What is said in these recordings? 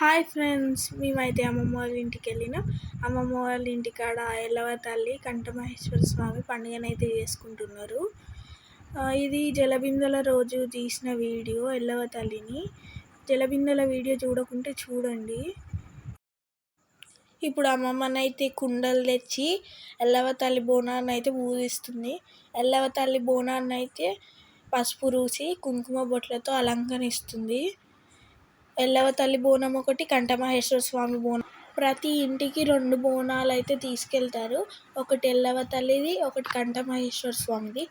Hi friends మేమైతే అమ్మమ్మ వాళ్ళ ఇంటికి వెళ్ళినాం. అమ్మమ్మ వాళ్ళ ఇంటికాడ ఎల్లవ తల్లి కంఠమహేశ్వర స్వామి పండుగనైతే చేసుకుంటున్నారు. ఇది జలబిందల రోజు తీసిన వీడియో ఎల్లవ తల్లిని. జలబిందల వీడియో చూడకుంటే చూడండి. ఇప్పుడు అమ్మమ్మనైతే కుండలు తెచ్చి ఎల్లవ తల్లి బోనాన్ని అయితే పూజిస్తుంది. ఎల్లవ తల్లి బోనాన్ని అయితే పసుపు రూసి కుంకుమ బొట్లతో అలంకరిస్తుంది. ఎల్లవ తల్లి బోనం ఒకటి కంఠమహేశ్వర స్వామి బోనం. ప్రతి ఇంటికి రెండు బోనాలు అయితే తీసుకెళ్తారు. ఒకటి ఎల్లవ తల్లిది ఒకటి కంఠమహేశ్వర స్వామిది.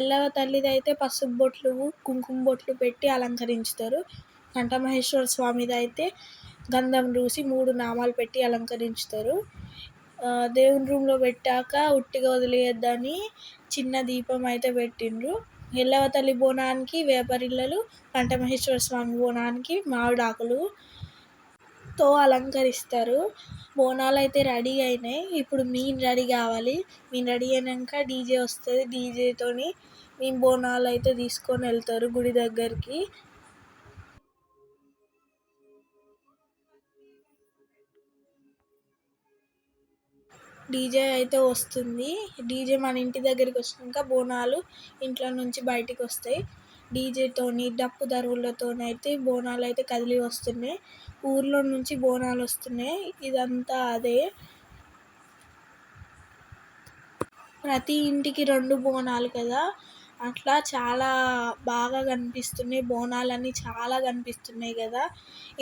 ఎల్లవ తల్లిది అయితే పసుపు బొట్లు కుంకుమ బొట్లు పెట్టి అలంకరించుతారు. కంఠమహేశ్వర స్వామిది అయితే గంధం రూసి మూడు నామాలు పెట్టి అలంకరించుతారు. దేవుని రూమ్లో పెట్టాక ఉట్టిగా వదిలేయద్దని చిన్న దీపం అయితే పెట్టిండ్రు. ఎల్లవ తల్లి బోనానికి వేపరిల్లలు కంఠమహేశ్వర స్వామి బోనానికి మామిడాకులు తో అలంకరిస్తారు. బోనాలు అయితే రెడీ అయినాయి. ఇప్పుడు మీన్ రెడీ కావాలి. మీన్ రెడీ అయినాక డీజే వస్తుంది. డీజేతోని మేము బోనాలు అయితే తీసుకొని వెళ్తారు గుడి దగ్గరికి. డీజే అయితే వస్తుంది. డీజే మన ఇంటి దగ్గరికి వచ్చినాక బోనాలు ఇంట్లో నుంచి బయటికి వస్తాయి. డీజేతోని డప్పు దరువులతోని అయితే బోనాలు అయితే కదిలి వస్తున్నాయి. ఊర్లో నుంచి బోనాలు వస్తున్నాయి. ఇదంతా అదే. ప్రతి ఇంటికి రెండు బోనాలు కదా. అట్లా చాలా బాగా కనిపిస్తున్నాయి. బోనాలన్నీ చాలా కనిపిస్తున్నాయి కదా.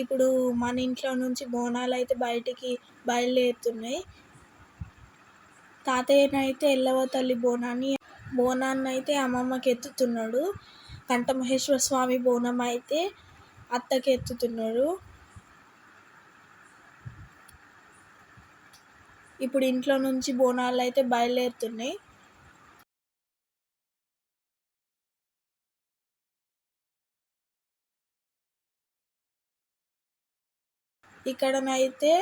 ఇప్పుడు మన ఇంట్లో నుంచి బోనాలు అయితే బయటికి బయలుదేరుతున్నాయి. తాతయ్యనైతే ఎల్లవ తల్లి బోనాన్ని బోనాన్ని అయితే అమ్మమ్మకి ఎత్తుతున్నాడు కంఠమహేశ్వర స్వామి బోనం అయితే అత్తకి ఎత్తుతున్నాడు ఇప్పుడు ఇంట్లో నుంచి బోనాలు అయితే బయలుదేరుతున్నాయి. ఇక్కడనైతే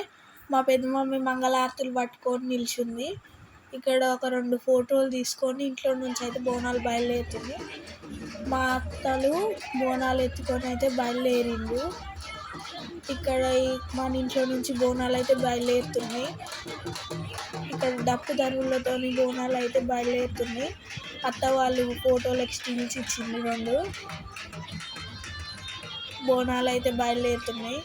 మా పెద్దమమ్మీ మంగళారతులు పట్టుకొని నిల్చుంది. ఇక్కడ ఒక రెండు ఫోటోలు తీసుకొని ఇంట్లో నుంచి అయితే బోనాలు బయలుదేరుతుంది. మా అత్తలు బోనాలు ఎత్తుకొని అయితే బయలుదేరిండు ఇక్కడ ఈ మన ఇంట్లో నుంచి బోనాలు అయితే బయలుదేరుతున్నాయి. ఇక్కడ డప్పు ధరువులతో బోనాలు అయితే బయలుదేరుతున్నాయి. అత్త వాళ్ళు ఫోటోలు ఎక్స్చేంజ్ ఇచ్చింది రెండు. బోనాలు అయితే బయలుదేరుతున్నాయి.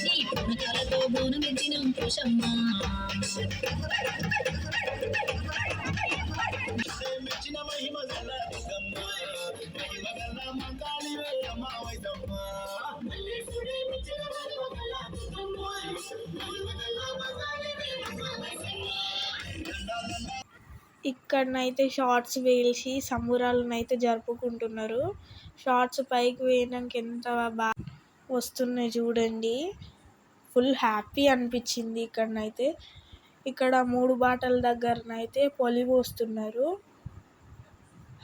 అడిగేసి పుణకాలతో మెచ్చిన మహిమ దుర్గమ్మ మహిమ వైదమ్మ ఇక్కడనైతే షార్ట్స్ వేసి సంబురాలను అయితే జరుపుకుంటున్నారు. షార్ట్స్ పైకి వేయడానికి ఎంత బాగా వస్తున్నాయి చూడండి. ఫుల్ హ్యాపీ అనిపించింది ఇక్కడనైతే. ఇక్కడ మూడు బాటల దగ్గరనైతే పొలి పోస్తున్నారు.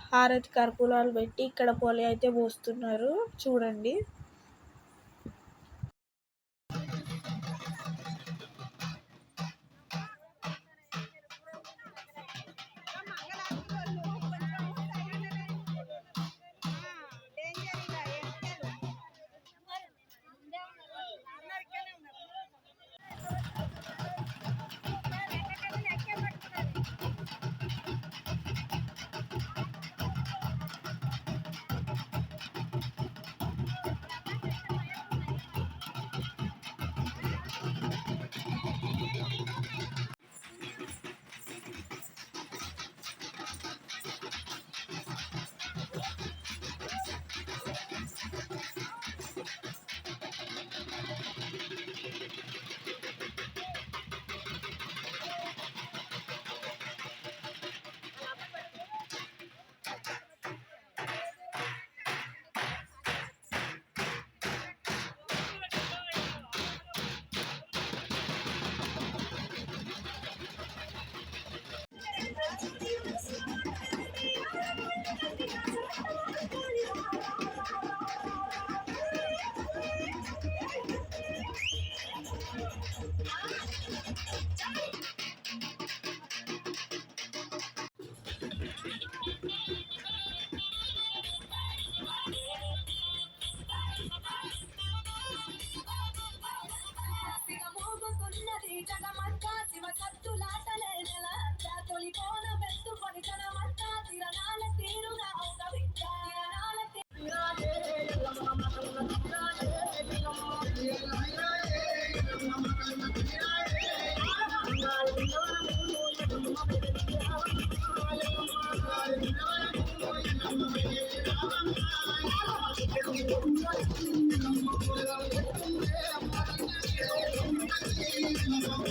హారతి కర్పూరాలు పెట్టి ఇక్కడ పొలి అయితే పోస్తున్నారు. చూడండి.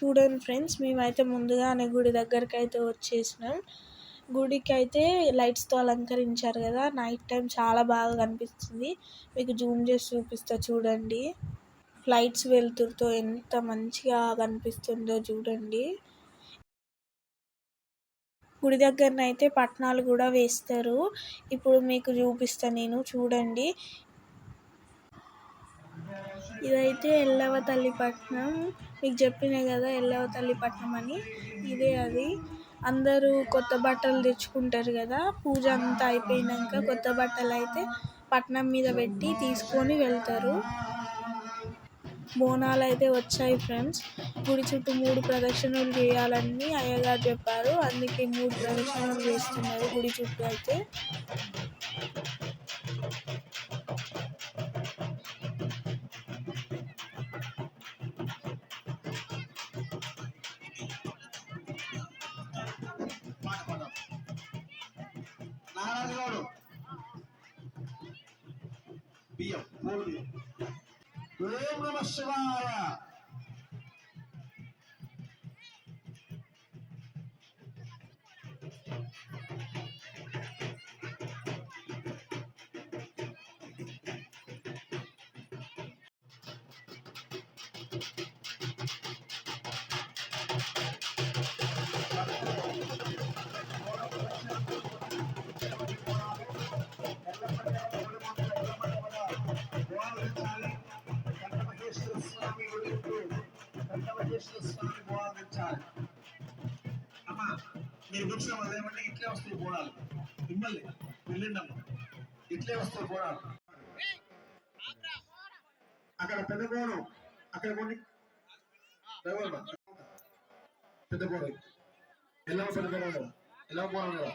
చూడండి ఫ్రెండ్స్ మేమైతే ముందుగానే గుడి దగ్గరికి అయితే వచ్చేసినాం. గుడికి అయితే లైట్స్తో అలంకరించారు కదా నైట్ టైం చాలా బాగా కనిపిస్తుంది. మీకు జూమ్ చేసి చూపిస్తా చూడండి. లైట్స్ వెలుతురుతో ఎంత మంచిగా కనిపిస్తుందో చూడండి. గుడి దగ్గరనైతే అయితే పట్నాలు కూడా వేస్తారు. ఇప్పుడు మీకు చూపిస్తా నేను చూడండి. ఇదైతే ఎల్లవ తల్లిపట్నం మీకు చెప్పిన కదా ఎల్లవ తల్లిపట్నం అని. ఇదే అది. అందరూ కొత్త బట్టలు తెచ్చుకుంటారు కదా. పూజ అంతా అయిపోయినాక కొత్త బట్టలు అయితే పట్నం మీద పెట్టి తీసుకొని వెళ్తారు. బోనాలు అయితే వచ్చాయి ఫ్రెండ్స్. గుడి చుట్టూ మూడు ప్రదక్షిణలు చేయాలని అయ్యగారు చెప్పారు. అందుకే మూడు ప్రదక్షిణలు చేస్తున్నారు గుడి చుట్టూ అయితే. నమ మీరు కూర్చున్న వాళ్ళు ఏమంటే ఇట్లే వస్తాయి బోనాలు. మిమ్మల్ని వెళ్ళిండమ్మా. ఇట్లే వస్తాయి బోనాలు. అక్కడ పెద్ద బోనం. అక్కడ కొన్ని పెద్ద బోనం. ఎలా పెద్ద బోనం కదా? ఎలా బోనం కదా?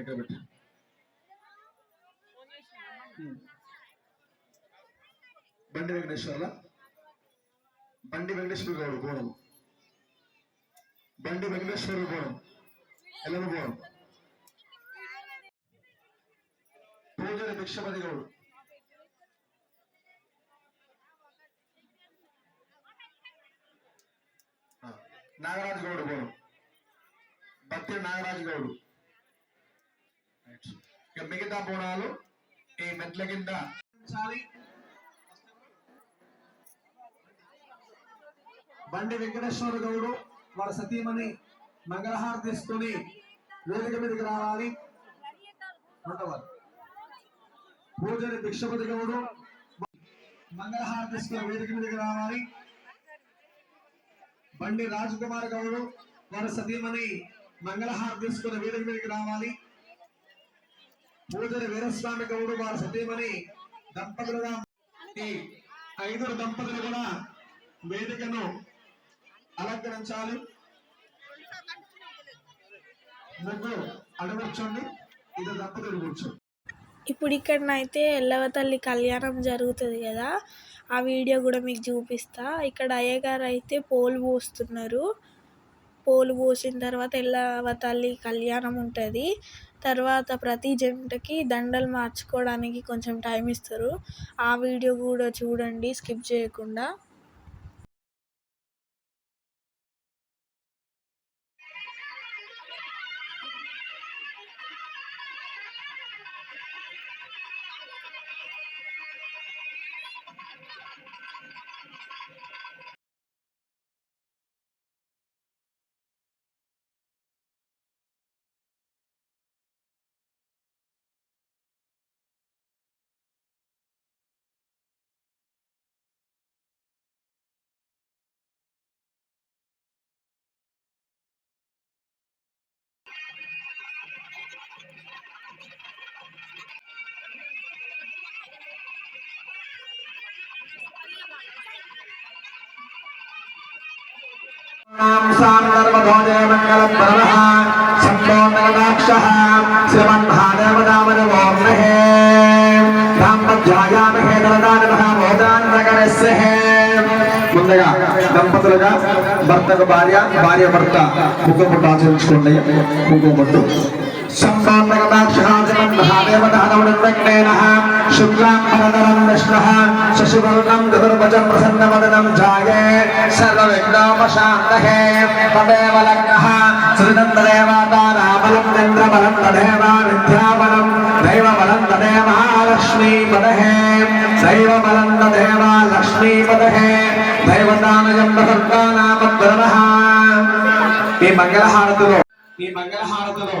ఇక్కడ పెట్టి. బండి వెంకటేశ్వర్ల? బండి వెంకటేశ్వర గౌడ్ బోనం. బండి వెంకటేశ్వర బోనం. ఎల్లవ పూజల భిక్షపతి గౌడు నాగరాజు గౌడు బోనం భక్తి నాగరాజు గౌడు ఇక మిగతా బోనాలు ఈ మెట్ల కింద. బండి వెంకటేశ్వర గౌడు వారి సతీమణి మంగళహారం వేదిక మీదకి రావాలి. ఉండవాలి పూజని భిక్షపతి గౌడు మంగళహారం వేదిక మీదకి రావాలి. బండి రాజకుమార్ గౌడు వారి సతీమణి మంగళహారం వేదిక మీదకి రావాలి. పూజని వీరస్వామి గౌడు వారి సతీమణి దంపతులుగా ఐదు ఐదుగురు దంపతులు కూడా వేదికను అలంకరించాలి. ముగ్గురు అడగొచ్చండి ఇది ఇప్పుడు ఇక్కడనైతే ఎల్లవ తల్లి కళ్యాణం జరుగుతుంది కదా ఆ వీడియో కూడా మీకు చూపిస్తా. ఇక్కడ అయ్యగారు అయితే పోలు పోస్తున్నారు. పోలు పోసిన తర్వాత ఎల్లవ తల్లి కళ్యాణం ఉంటుంది. తర్వాత ప్రతి జంటకి దండలు మార్చుకోవడానికి కొంచెం టైం ఇస్తారు. ఆ వీడియో కూడా చూడండి స్కిప్ చేయకుండా. सान्दर्भोजयमङ्गलप्रणः शम्भो नरदाक्षः श्रीमन्महादेवदामनवोर्महे रामध्यायामहे दरदानमः मोदान्नगरस्य దంపతులుగా భర్తకు భార్య భార్య భర్త కుంకుమ బొట్టు ఆచరించుకోండి కుంకుమ బొట్టు సంపాదకటాక్షరాజనం మహాదేవదానవుడిర్వజ్ఞేన శుక్లాంబరధరం విష్ణుః శశివర్ణం చతుర్భుజం ప్రసన్నవదనం ఛాయే సర్వవిఘ్నోపశాంతహే తదేవ లగ్నః శ్రీనందదేవతారాబలం చంద్రబలం తదేవ విద్యాబలం దైవబలం తదేవ లక్ష్మీపదహే దైవబలం తదేవ లక్ష్మీపదహే దైవతానయం ప్రసర్గానామద్రమః ఈ మంగళహారతిలో ఈ మంగళహారతిలో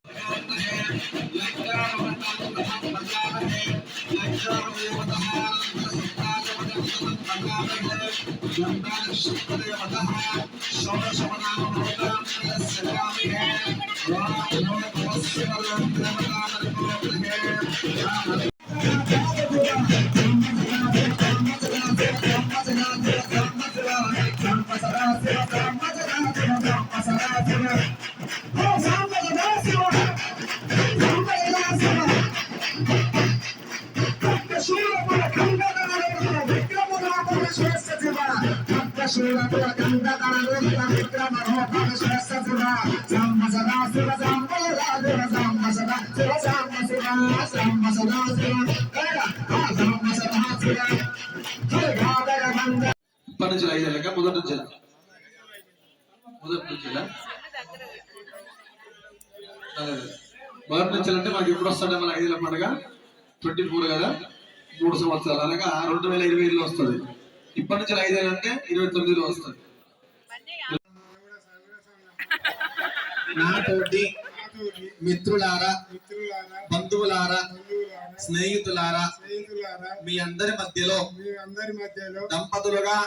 ఉన్నది ఐదు లెక్క మొదటి నుంచి మొదటి నుంచి మొదటి నుంచి అంటే మనకి ఎప్పుడు వస్తాడే మన ఐదుల పండుగ ట్వంటీ ఫోర్ కదా మూడు సంవత్సరాలు అనగా రెండు వేల ఇరవై ఐదులో వస్తుంది ఇప్పటి నుంచి ఐదేళ్ళు అంటే ఇరవై తొమ్మిదిలో వస్తుంది. నాతోటి మిత్రులారా బంధువులారా స్నేహితులారా మీ అందరి మధ్యలో మీ అందరి మధ్యలో దంపతులుగా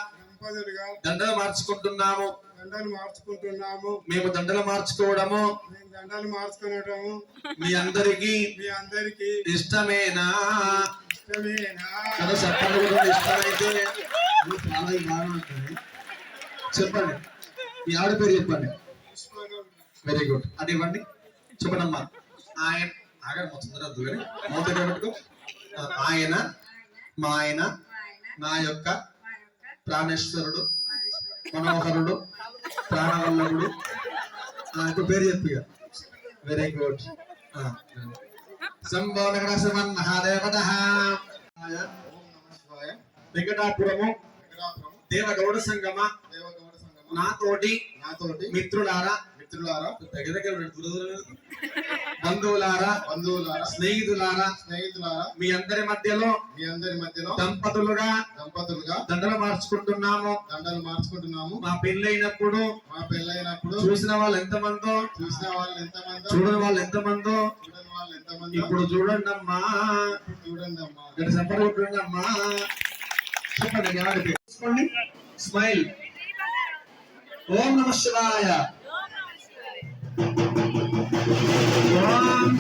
దండలు మార్చుకుంటున్నాము. దండలు మార్చుకుంటున్నాము మేము దండలు మార్చుకోవడము. మేము దండలు మార్చుకునటము మీ అందరికి మీ అందరికి ఇష్టమేనా? కదా చెప్పండి కూడా ఇష్టమైతే ఇది చాలా చెప్పండి. మీ ఆవిడ పేరు చెప్పండి. వెరీ గుడ్ అది ఇవ్వండి. చెప్పండి అమ్మా ఆయన ఆగండి మొత్తం దూరం మూత పెట్టుకో. ఆ, ఆయన మా ఆయన నా యొక్క ప్రాణేశ్వరుడు మనోహరుడు ప్రాణవల్లభుడు. ఆ, ఇప్పుడు పేరు చెప్పు ఇక. వెరీ గుడ్ శంభో నగరశమన్ మహాదేవత వెంకటాపురము దేవగౌడ సంగమ. నాతోటి నాతోటి మిత్రులారా. మిత్రులారా. దగ్గర దగ్గర. బంధువులారా. బంధువులారా. స్నేహితులారా. స్నేహితులారా. మీ అందరి మధ్యలో మీ అందరి మధ్యలో దంపతులుగా దంపతులుగా దండలు మార్చుకుంటున్నాము. దండలు మార్చుకుంటున్నాము. మా పెళ్ళైనప్పుడు మా పెళ్ళైనప్పుడు చూసిన వాళ్ళు ఎంతమందో చూసిన వాళ్ళు చూడని వాళ్ళు ఎంతమందో చూడని వాళ్ళు ఎంతమంది ఇప్పుడు చూడండి అమ్మా చూడండి అమ్మా ఇక్కడ చెప్పండి చూడండి అమ్మా చెప్పండి. తీసుకోండి. స్మైల్. ఓం నమ శివాయ. ఓం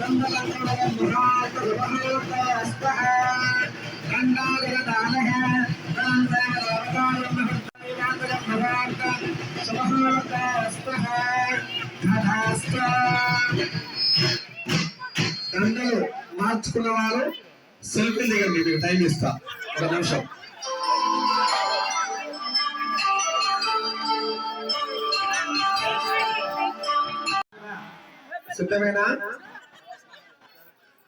దండలు మార్చుకున్న వాళ్ళు సెల్ఫీ దిగండి మీకు టైం ఇస్తా. ఒక నిమిషం. సిద్ధమేనా?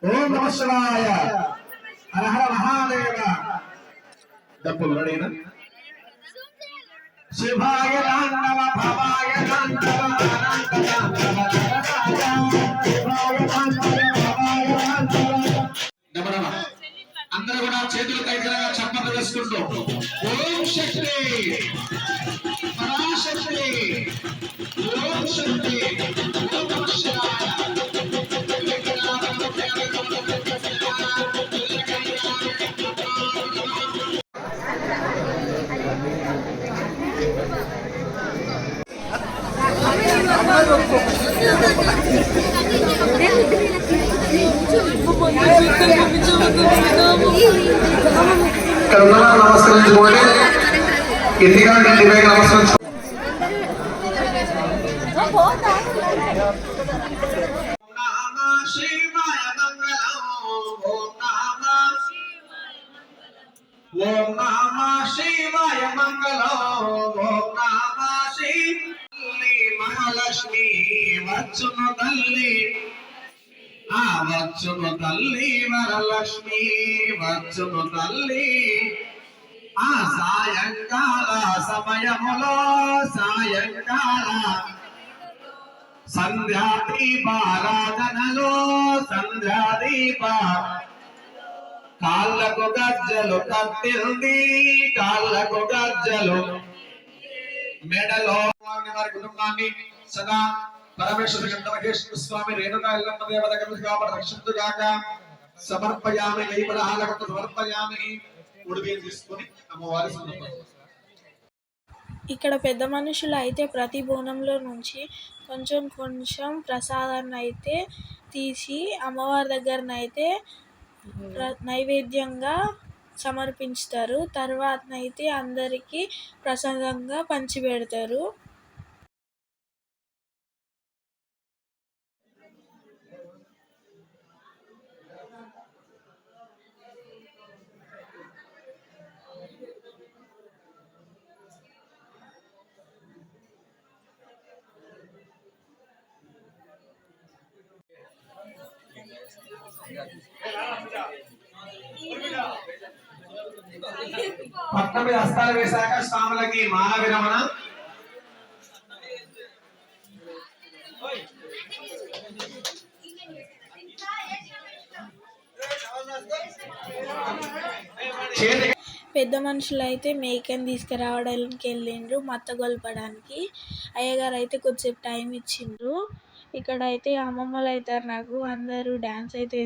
ఓం నమ శివాయ. హర మహాదేవ. డబ్బులు రెడీనా శివాయ తాండవ భవాయ తాండవ అనంత తాండవ తాండవ అందరూ కూడా చేతులు కైకరంగా చప్పట్లు వేసుకుంటూ ఓం శక్తి. పరాశక్తి. ఓం శక్తి. ఇక్కడ ఉన్న వారు నమస్కరించుకోండి గట్టిగా గట్టి పైకి నమస్కరించుకోండి శివాయ మంగళం ఓం నమ ఓం నమ శివాయ మంగళం ఓం నమ శివల్లి మహాలక్ష్మి వచ్చును తల్లి ఆ వచ్చును తల్లి వరలక్ష్మి వచ్చును తల్లి ఆ సాయంకాల సమయములో సాయంకాల సంధ్యా దీపారాధనలో సంధ్యా దీప కాళ్ళకు గజ్జలు కట్టింది కాళ్ళకు గజ్జలు మెడలో వారి కుటుంబాన్ని సదా పరమేశ్వర గంధమహేశ్వర స్వామి రేణుకా ఎల్లమ్మ దేవత కలిసి కాబట్టి రక్షించు సమర్పయామి కైపలహాలకు సమర్పయామి. తీసుకొని అమ్మవారి ఇక్కడ పెద్ద మనుషులు అయితే ప్రతి బోనంలో నుంచి కొంచెం కొంచెం ప్రసాదాన్ని అయితే తీసి అమ్మవారి దగ్గరనైతే నైవేద్యంగా సమర్పించుతారు. తర్వాతనైతే అందరికీ ప్రసాదంగా పంచిపెడతారు. పట్నం మీద హస్తాలు వేశాక స్వాములకి మాల విరమణ. పెద్ద మనుషులు అయితే మేకని తీసుకురావడానికి వెళ్ళిండ్రు మత్త గొలపడానికి అయ్యగారు అయితే కొద్దిసేపు టైం ఇచ్చిండ్రు. ఇక్కడ అయితే అమ్మమ్మలు అవుతారు నాకు అందరూ డ్యాన్స్ అయితే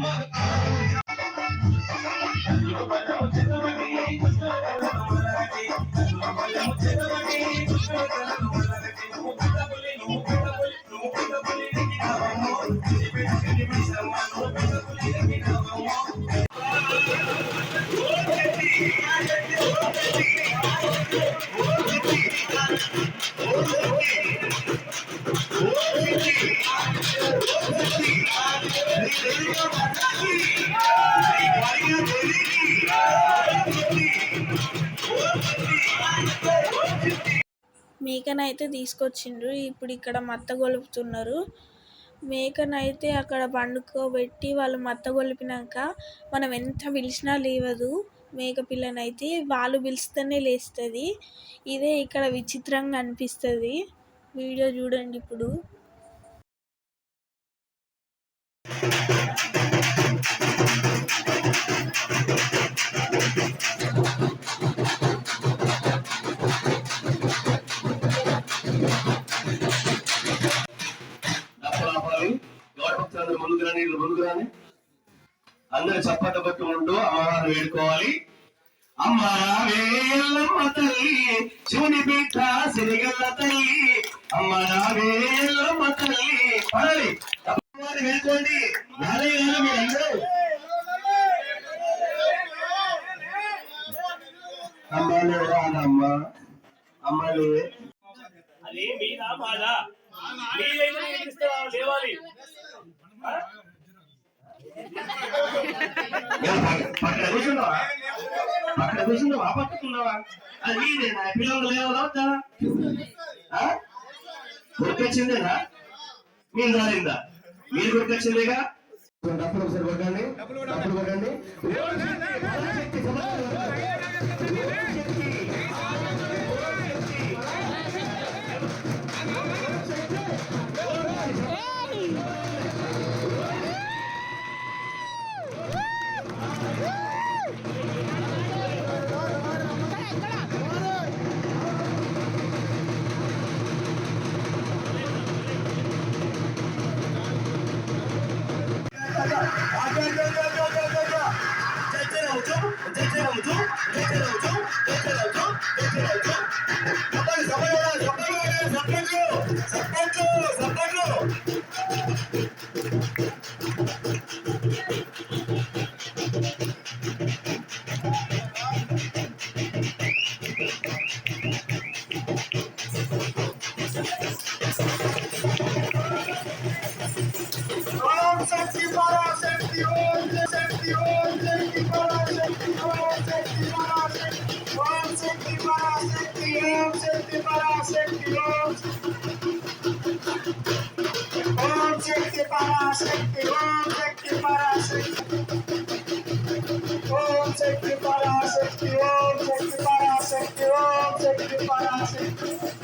Thank you. మేకను మేకనైతే తీసుకొచ్చిండ్రు. ఇప్పుడు ఇక్కడ మత్త గొలుపుతున్నారు. మేకనైతే అక్కడ పండుకోబెట్టి వాళ్ళు మత్త గొలిపినాక మనం ఎంత పిలిచినా లేవదు మేక పిల్లనైతే. వాళ్ళు పిలిస్తేనే లేస్తుంది. ఇదే ఇక్కడ విచిత్రంగా అనిపిస్తుంది. వీడియో చూడండి ఇప్పుడు. అందరు చప్పట్లు కొట్టి ఉండు అమ్మవారిని వేడుకోవాలి. అమ్మ వేలమ్మ తల్లి చూని బిడ్డ సిరిగల్ల తల్లి. అమ్మ వేలమ్మ తల్లి. పడాలి అమ్మవారిని వేడుకోండి నాదే కాదు మీరందరూ అమ్మాలే రానమ్మ అమ్మాలే. అది మీదా మాదా? మీదైతే మీరు లేవాలి. పక్కన కూర్చున్నావా పక్కన కూర్చున్నావా పట్టుకున్నావా అది నీదేనా పిల్లలు లేవదా వద్దా? మీరు రాలిందా మీరు గుర్తొచ్చిందేగా డబ్బులు ఒకసారి కొట్టండి డబ్బులు కొట్టండి Look at her go, look at her go, look. Parashakti ఓం శక్తి పరాశక్తి ఓం శక్తి పరాశక్తి ఓం శక్తి పరాశక్తి ఓం శక్తి పరాశక్తి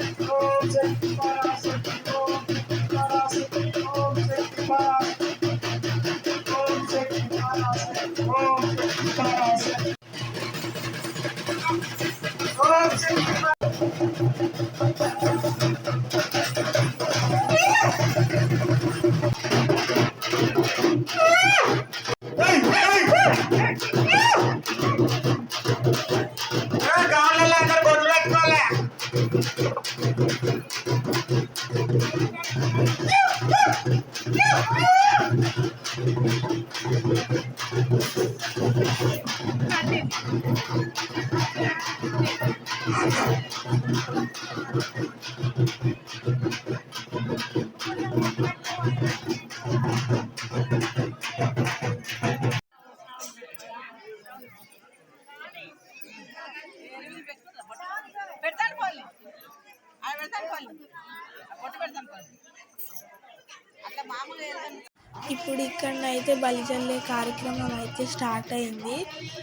బలిజల్లే కార్యక్రమం అయితే స్టార్ట్ అయింది.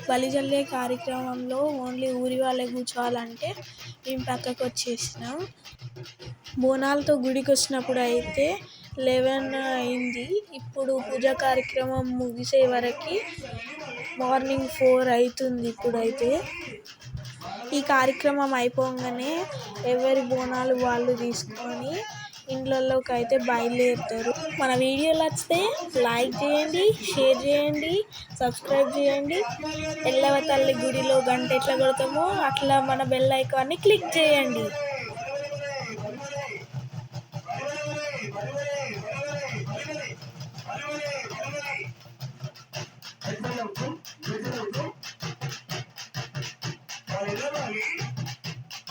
బలిజల్లే కార్యక్రమంలో ఓన్లీ ఊరి వాళ్ళే కూర్చోవాలంటే మేము పక్కకు వచ్చేసినాం. బోనాలతో గుడికి వచ్చినప్పుడు అయితే లెవెన్ అయింది. ఇప్పుడు పూజా కార్యక్రమం ముగిసే వరకు మార్నింగ్ ఫోర్ అవుతుంది ఇప్పుడైతే. ఈ కార్యక్రమం అయిపోగానే ఎవరి బోనాలు వాళ్ళు తీసుకొని ఇండ్లలోకి అయితే బయలుదేరుతారు. మన వీడియోలు వస్తే లైక్ చేయండి షేర్ చేయండి సబ్స్క్రైబ్ చేయండి. ఎల్లవ తల్లి గుడిలో గంట ఎట్లా కొడతామో అట్లా మన బెల్ ఐకాన్ని క్లిక్ చేయండి.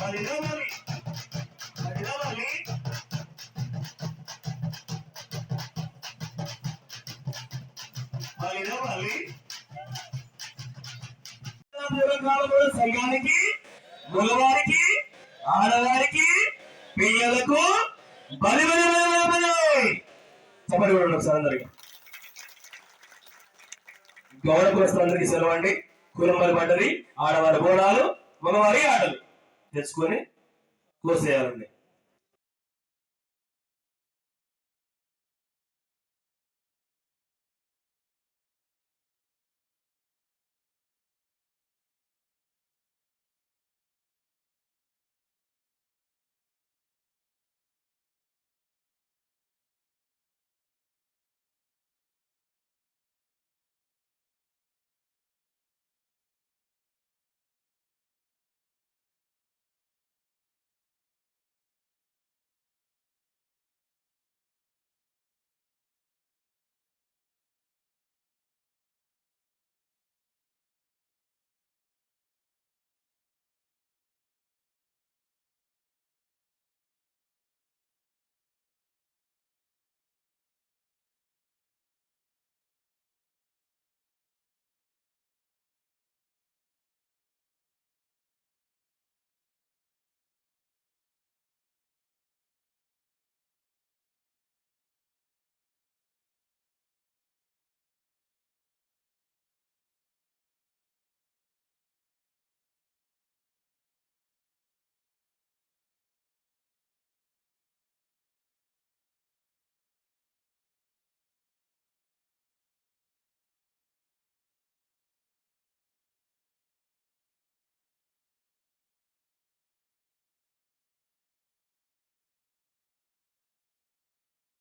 Hallelujah. సంఘానికి మగవారికి ఆడవారికి పిల్లలకు బలి బలి చెప్పండి కూడా ఒకసారి అందరికి. గౌడ కులస్తులందరికీ సెలవు అండి. కులం పడ్డది ఆడవారి బోనాలు మగవారి ఆటలు. తెచ్చుకొని కోసేయాలండి.